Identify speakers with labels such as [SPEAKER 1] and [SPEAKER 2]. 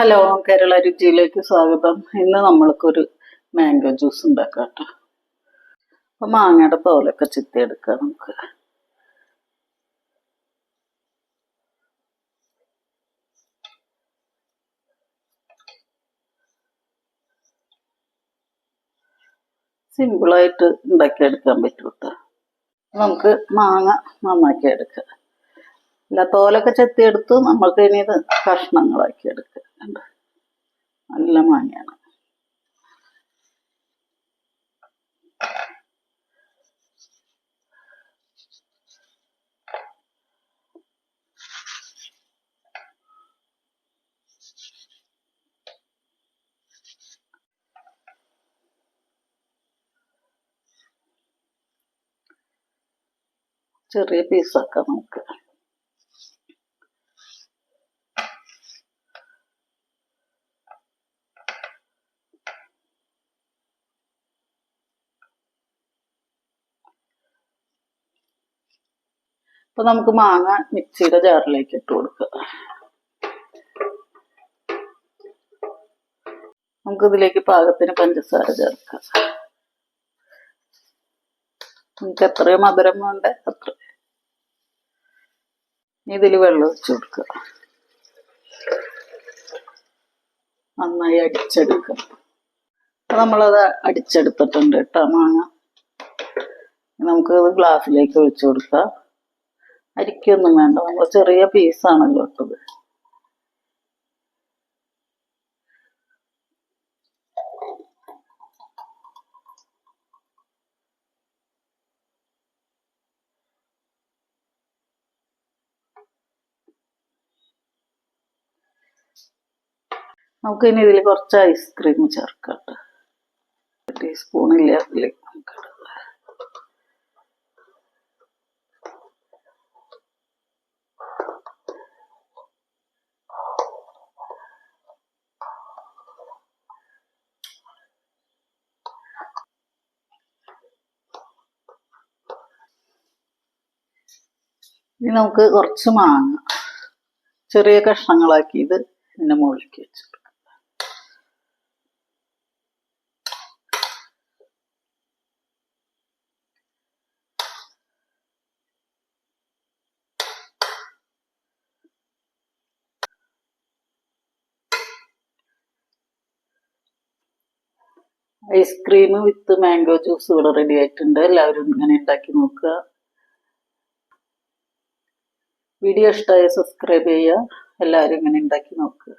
[SPEAKER 1] Hello Kerala രുചിയിലേക്ക് സ്വാഗതം. ഇന്ന് നമ്മൾക്കൊരു മാംഗോ ജ്യൂസ് ഉണ്ടാക്കാം കേട്ടോ അപ്പൊ മാങ്ങയുടെ തോലൊക്കെ എടുക്കാം നമുക്ക്. സിമ്പിളായിട്ട് ഉണ്ടാക്കിയെടുക്കാൻ എടുക്കാൻ കേട്ടോ നമുക്ക് മാങ്ങ നന്നാക്കി എടുക്കാം അല്ല തോലൊക്കെ ചെത്തിയെടുത്ത് നമ്മൾക്ക് ഇനി ഇത് കഷ്ണങ്ങളാക്കി എടുക്കാം കണ്ടോ? നല്ല മാങ്ങയാണ്. ചെറിയ പീസാക്കാം നമുക്ക് അപ്പൊ നമുക്ക് മാങ്ങ മിക്സിയുടെ ജാറിലേക്ക് ഇട്ട് കൊടുക്കുക. നമുക്ക് ഇതിലേക്ക് പാകത്തിന് പഞ്ചസാര ചേർക്കാം. നമുക്ക് എത്രയോ മധുരം വേണ്ട അത്ര. ഇതിൽ വെള്ളം ഒഴിച്ചു കൊടുക്കുക. നന്നായി അടിച്ചെടുക്കുക. നമ്മളത് അടിച്ചെടുത്തിട്ടുണ്ട് കേട്ടോ മാങ്ങ. നമുക്ക് ഗ്ലാസ്സിലേക്ക് ഒഴിച്ചു കൊടുക്കാം. അരിക്കൊന്നും വേണ്ട. നമ്മൾ ചെറിയ പീസാണല്ലോ ഇട്ടത്. നമുക്കിനി ഇതിൽ കുറച്ച് ഐസ്ക്രീം ചേർക്കാം ട്ടോ. ഒരു ടീസ്പൂൺ ഇല്ല അതിലേക്ക് നമുക്ക് ഇടാം. ഇനി നമുക്ക് കുറച്ച് മാങ്ങ ചെറിയ കഷ്ണങ്ങളാക്കി ഇത് ഇതിന്റെ മുകളിലേക്ക് വെച്ചു ice cream with mango juice ഇവിടെ റെഡി ആയിട്ടുണ്ട്. എല്ലാവരും ഇങ്ങനെ ഉണ്ടാക്കി നോക്കുക. വീഡിയോ ഇഷ്ടമായ സബ്സ്ക്രൈബ് ചെയ്യുക. എല്ലാവരും ഇങ്ങനെ ഉണ്ടാക്കി നോക്കുക.